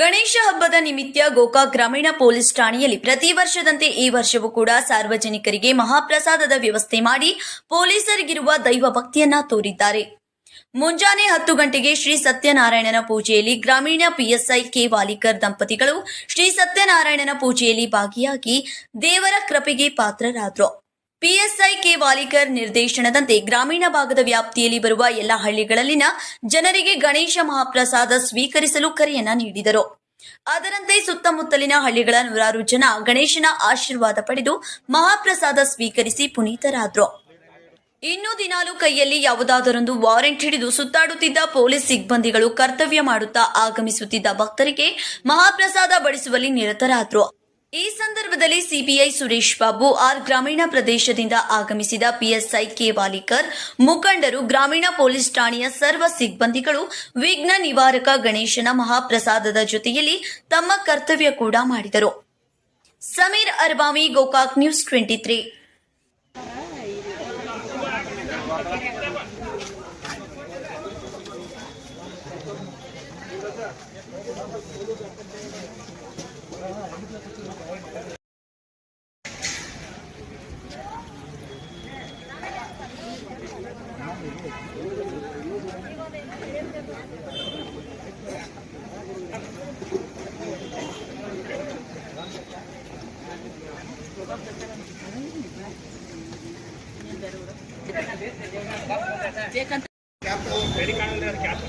ಗಣೇಶ ಹಬ್ಬದ ನಿಮಿತ್ತ ಗೋಕಾ ಗ್ರಾಮೀಣ ಪೊಲೀಸ್ ಠಾಣೆಯಲ್ಲಿ ಪ್ರತಿ ವರ್ಷದಂತೆ ಈ ವರ್ಷವೂ ಕೂಡ ಸಾರ್ವಜನಿಕರಿಗೆ ಮಹಾಪ್ರಸಾದದ ವ್ಯವಸ್ಥೆ ಮಾಡಿ ಪೊಲೀಸರಿಗಿರುವ ದೈವ ಭಕ್ತಿಯನ್ನ ತೋರಿದ್ದಾರೆ. ಮುಂಜಾನೆ ಹತ್ತು ಗಂಟೆಗೆ ಶ್ರೀ ಸತ್ಯನಾರಾಯಣನ ಪೂಜೆಯಲ್ಲಿ ಗ್ರಾಮೀಣ ಪಿಎಸ್ಐ ಕೆ ವಾಲಿಕರ್ ದಂಪತಿಗಳು ಶ್ರೀ ಸತ್ಯನಾರಾಯಣನ ಪೂಜೆಯಲ್ಲಿ ಭಾಗಿಯಾಗಿ ದೇವರ ಕೃಪೆಗೆ ಪಾತ್ರರಾದರು. ಪಿಎಸ್ಐ ಕೆ ವಾಲಿಕರ್ ನಿರ್ದೇಶನದಂತೆ ಗ್ರಾಮೀಣ ಭಾಗದ ವ್ಯಾಪ್ತಿಯಲ್ಲಿ ಬರುವ ಎಲ್ಲ ಹಳ್ಳಿಗಳಲ್ಲಿನ ಜನರಿಗೆ ಗಣೇಶ ಮಹಾಪ್ರಸಾದ ಸ್ವೀಕರಿಸಲು ಕರೆಯನ್ನ ನೀಡಿದರು. ಅದರಂತೆ ಸುತ್ತಮುತ್ತಲಿನ ಹಳ್ಳಿಗಳ ನೂರಾರು ಜನ ಗಣೇಶನ ಆಶೀರ್ವಾದ ಪಡೆದು ಮಹಾಪ್ರಸಾದ ಸ್ವೀಕರಿಸಿ ಪುನೀತರಾದ್ರು. ಇನ್ನು ದಿನಾಲು ಕೈಯಲ್ಲಿ ಯಾವುದಾದರೊಂದು ವಾರೆಂಟ್ ಹಿಡಿದು ಸುತ್ತಾಡುತ್ತಿದ್ದ ಪೊಲೀಸ್ ಸಿಬ್ಬಂದಿಗಳು ಕರ್ತವ್ಯ ಮಾಡುತ್ತಾ ಆಗಮಿಸುತ್ತಿದ್ದ ಭಕ್ತರಿಗೆ ಮಹಾಪ್ರಸಾದ ಬಡಿಸುವಲ್ಲಿ ನಿರತರಾದ್ರು. ಈ ಕೋಲಾರದಲ್ಲಿ ಸಿಬಿಐ ಸುರೇಶ್ ಬಾಬು ಆರ್ ಗ್ರಾಮೀಣ ಪ್ರದೇಶದಿಂದ ಆಗಮಿಸಿದ ಪಿಎಸ್ಐ ಕೆ ವಾಲಿಕರ್, ಮುಖಂಡರು, ಗ್ರಾಮೀಣ ಪೊಲೀಸ್ ಠಾಣೆಯ ಸರ್ವ ಸಿಬ್ಬಂದಿಗಳು, ವಿಘ್ನ ನಿವಾರಕ ಗಣೇಶನ ಮಹಾಪ್ರಸಾದದ ಜೊತೆಯಲ್ಲಿ ತಮ್ಮ ಕರ್ತವ್ಯ ಕೂಡ ಮಾಡಿದರು. Sameer Arbavi, Gokak news twenty three. Cap cap cap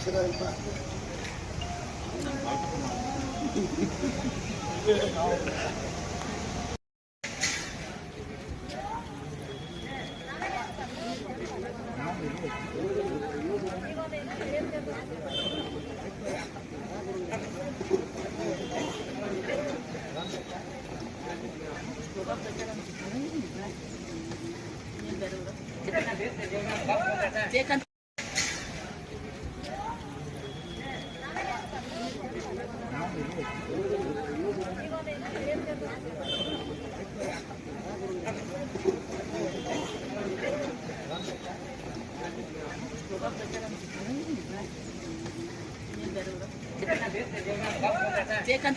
Israel. Dia kan じゃあ。